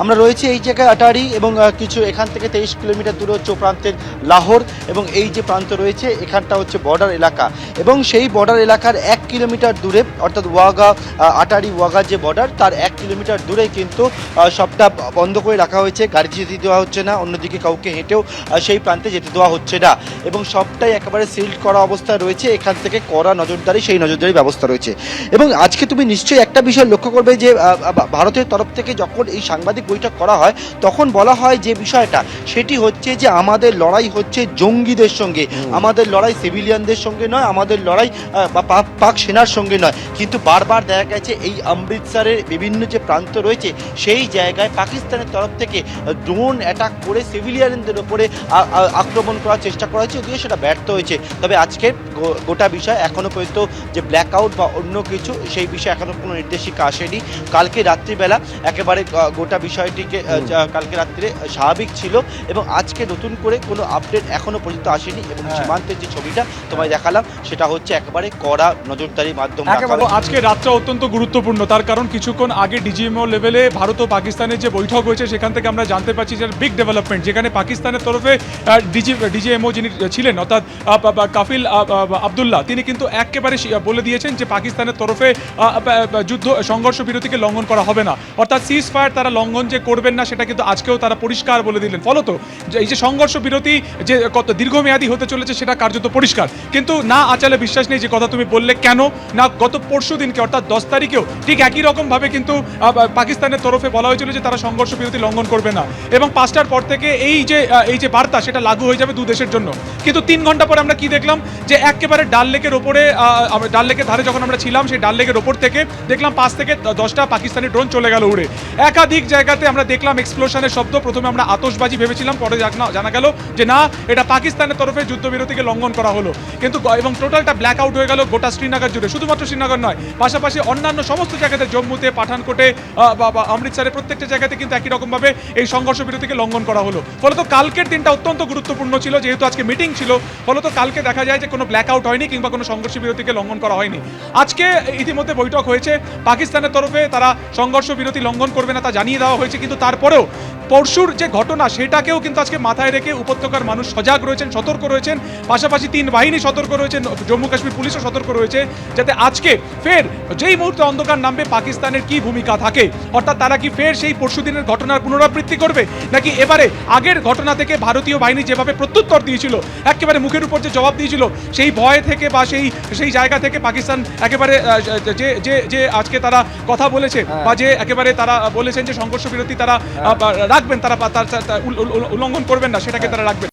আমরা রয়েছে এই জায়গায় আটারি এবং কিছু এখান থেকে তেইশ কিলোমিটার দূরে হচ্ছে প্রান্তের লাহোর এবং এই যে প্রান্ত রয়েছে, এখানটা হচ্ছে বর্ডার এলাকা। এবং সেই বর্ডার এলাকার এক কিলোমিটার দূরে, অর্থাৎ ওয়াগা আটারি ওয়াগা যে বর্ডার তার এক কিলোমিটার দূরে কিন্তু সবটা বন্ধ করে রাখা হয়েছে। গাড়ি যেতে দেওয়া হচ্ছে না, অন্যদিকে কাউকে হেঁটেও সেই প্রান্তে যেতে দেওয়া হচ্ছে না। এবং সবটাই একেবারে সিল্ড করা অবস্থায় রয়েছে। এখান থেকে কড়া নজরদারি, সেই নজরদারি ব্যবস্থা রয়েছে। এবং আজকে তুমি নিশ্চয়ই একটা বিষয় লক্ষ্য করবে যে ভারতের তরফ থেকে যখন এই সাংবাদিক বৈঠক করা হয় তখন বলা হয় যে বিষয়টা সেটি হচ্ছে যে আমাদের লড়াই হচ্ছে জঙ্গিদের সঙ্গে। আমাদের লড়াই সিভিলিয়ানদের সঙ্গে নয় আমাদের লড়াই বা পাক- সেনার সঙ্গে নয়। কিন্তু বারবার দেখা গেছে এই অমৃতসরের বিভিন্ন যে প্রান্ত রয়েছে সেই জায়গায় পাকিস্তানের তরফ থেকে ড্রোন অ্যাটাক করে সিভিলিয়ানদের আ- আক্রমণ করার চেষ্টা করা হয়েছে যদিও সেটা ব্যর্থ হয়েছে। তবে আজকে গোটা বিষয় এখনও পর্যন্ত যে ব্ল্যাক আউট বা অন্য কিছু সেই বিষয়ে এখনও কোনো নির্দেশিকা আসেনি। কালকে রাত্রিবেলা একেবারে গোটা গোটা বিষয়টিকে কালকে রাত্রে স্বাভাবিক ছিল এবং আজকে নতুন করে কোনো আপডেট এখনও পর্যন্ত আসেনি এবং হ্যাঁ। সীমান্তের যে ছবিটা তোমায় দেখালাম সেটা হচ্ছে একবারে কড়া নজরদারির মাধ্যমে। আজকে রাতটা অত্যন্ত গুরুত্বপূর্ণ তার কারণ কিছুক্ষণ আগে ডিজিএমও লেভেলে ভারত ও পাকিস্তানের যে বৈঠক হয়েছে সেখান থেকে আমরা জানতে পারছি যে বিগ ডেভেলপমেন্ট যেখানে পাকিস্তানের তরফে ডিজি ডিজিএমও যিনি ছিলেন অর্থাৎ কাফিল আবদুল্লাহ তিনি কিন্তু একেবারে বলে দিয়েছেন যে পাকিস্তানের তরফে যুদ্ধ সংঘর্ষ বিরতিকে লঙ্ঘন করা হবে না অর্থাৎ সিজ ফায়ার তারা লঙ্ঘন যে করবেন না, সেটা কিন্তু আজকেও তারা পরিষ্কার বলে দিলেন। ফলত এই যে সংঘর্ষ বিরতি যে কত দীর্ঘমেয়াদী হতে চলেছে, সেটা কার্যত পরিষ্কার। কিন্তু না আচালে বিশ্বাস নেই যে কথা তুমি বললে কেন, না গত পরশু দিনকে, অর্থাৎ দশ তারিখেও ঠিক একই রকম ভাবে কিন্তু পাকিস্তানের তরফে বলা হয়েছিল যে তারা সংঘর্ষ বিরতি লঙ্ঘন করবে না। এবং পাঁচটার পর থেকে এই যে এই যে বার্তা, সেটা লাগু হয়ে যাবে দু দেশের জন্য। কিন্তু তিন ঘণ্টা পরে আমরা কি দেখলাম? যে একেবারে ডাল লেকের ওপরে ডাল লেকের ধারে যখন আমরা ছিলাম, সেই ডাল লেকের ওপর থেকে দেখলাম পাঁচ থেকে দশটা পাকিস্তানি ড্রোন চলে গেল উড়ে। একাধিক জায়গাতে আমরা দেখলাম এক্সপ্লোশনের শব্দ। প্রথমে আমরা আতশবাজি ভেবেছিলাম, পরে জানা- গেল যে না, এটা পাকিস্তানের তরফে যুদ্ধবিরতিকে লঙ্ঘন করা হলো। কিন্তু এবং টোটালটা ব্ল্যাক আউট হয়ে গেল গোটা শ্রীনগর জুড়ে। শুধুমাত্র শ্রীনগর নয়, পাশাপাশি অন্যান্য সমস্ত জায়গাতে জম্মুতে, পাঠানকোটে বা অমৃতসরে প্রত্যেকটা জায়গাতে কিন্তু একই রকমভাবে এই সংঘর্ষ বিরতিকে লঙ্ঘন করা হলো। ফলত কালকের দিনটা অত্যন্ত গুরুত্বপূর্ণ ছিল, যেহেতু আজকে মিটিং ছিল। ফলত কালকে দেখা যায় যে কোনো ব্ল্যাক আউট হয়নি কিংবা কোনো সংঘর্ষ বিরতিকে লঙ্ঘন করা হয়নি। আজকে ইতিমধ্যে বৈঠক হয়েছে। পাকিস্তানের তরফে তারা সংঘর্ষ বিরতি লঙ্ঘন করবে না তা জানিয়ে দেওয়া হয়েছে কিন্তু তারপরেও পরশুর যে ঘটনা সেটাকেও কিন্তু আজকে মাথায় রেখে উপত্যকার মানুষ সজাগ রয়েছেন সতর্ক রয়েছেন। পাশাপাশি তিন বাহিনী সতর্ক রয়েছেন জম্মু কাশ্মীর পুলিশও সতর্ক রয়েছে যাতে আজকে ফের যেই মুহূর্তে অন্ধকার নামবে পাকিস্তানের কি ভূমিকা থাকে? অর্থাৎ তারা কি ফের সেই পরশু দিনের ঘটনার পুনরাবৃত্তি করবে? নাকি এবারে আগের ঘটনা থেকে ভারতীয় বাহিনী যেভাবে প্রত্যুত্তর দিয়েছিল একেবারে মুখের উপর যে জবাব দিয়েছিল সেই ভয় থেকে বা সেই সেই জায়গা থেকে পাকিস্তান একেবারে যে যে যে আজকে তারা কথা বলেছে বা যে একেবারে তারা বলেছেন যে সংঘর্ষ বিরতি তারা রাখবেন তারা তার তার- তার উল- উল- উল্লঙ্ঘন করবেন না সেটাকে তারা রাখবেন।